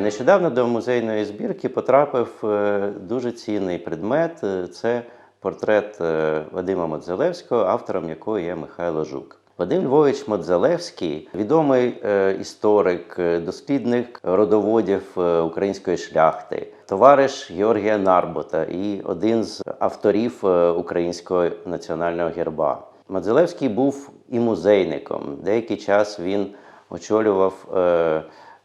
Нещодавно до музейної збірки потрапив е, дуже цінний предмет. Е, Це портрет е, Вадима Модзелевського, автором якого є Михайло Жук. Вадим Львович Модзелевський відомий історик, дослідник родоводів української шляхти, товариш Георгія Нарбота і один з авторів українського національного герба. Модзелевський був і музейником. Деякий час він очолював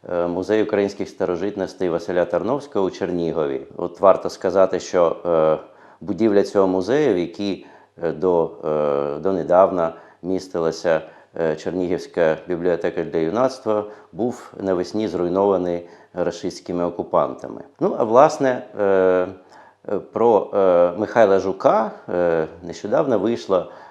музей українських старожитностей Василя Тарновського у Чернігові. От варто сказати, що е, будівля цього музею, в якій е, до, е, донедавна містилася е, Чернігівська бібліотека для юнацтва, був навесні зруйнований рашистськими окупантами. Ну а власне. Е, е, про е, Михайла Жука е, нещодавно вийшло е,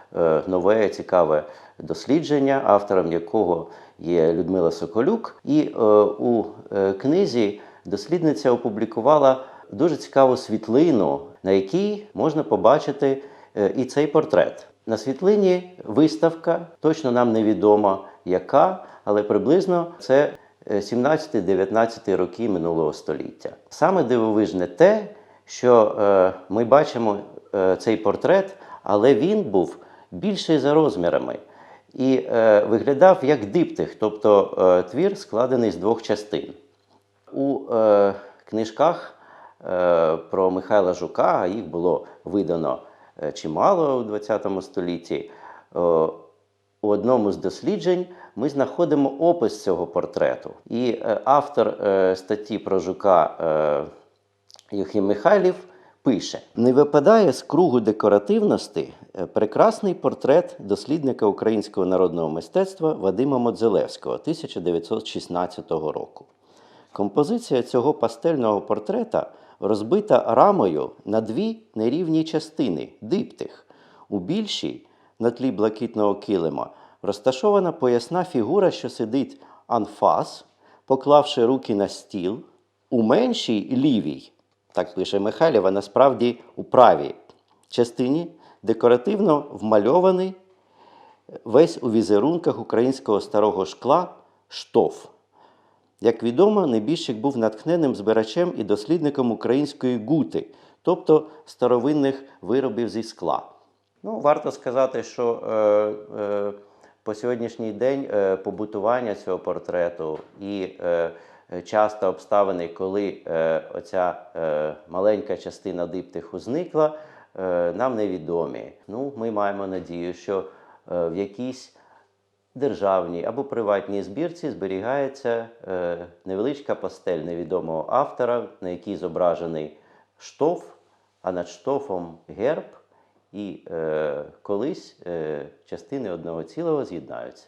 нове цікаве дослідження, автором якого є Людмила Соколюк. І е, у е, книзі дослідниця опублікувала дуже цікаву світлину, на якій можна побачити е, і цей портрет. На світлині виставка, точно нам невідомо яка, але приблизно це е, 17-19 роки минулого століття. Саме дивовижне те, що е, ми бачимо е, цей портрет, але він був більший за розмірами і е, виглядав як диптих, тобто е, твір складений з двох частин. У е, книжках е, про Михайла Жука, а їх було видано е, чимало у ХХ столітті. е, у одному з досліджень ми знаходимо опис цього портрету. І е, автор е, статті про Жука Юхим Михайлів пише: не випадає з кругу декоративності е, прекрасний портрет дослідника українського народного мистецтва Вадима Модзелевського 1916 року. Композиція цього пастельного портрета розбита рамою на дві нерівні частини диптих. У більшій, на тлі блакитного килима, розташована поясна фігура, що сидить анфас, поклавши руки на стіл. У меншій лівій, так пише Михайлів, а насправді у правій частині декоративно вмальований весь у візерунках українського старого шкла штоф. Як відомо, небіжчик був натхненним збирачем і дослідником української гути, тобто старовинних виробів зі скла. Ну, варто сказати, що е, е, по сьогоднішній день е, побутування цього портрету і е, часто обставини, коли е, оця е, маленька частина диптиху зникла, е, нам невідомі. Ну, ми маємо надію, що е, в якійсь державній або приватній збірці зберігається е, невеличка пастель невідомого автора, на якій зображений штоф, а над штофом герб, і е, колись е, частини одного цілого з'єднаються.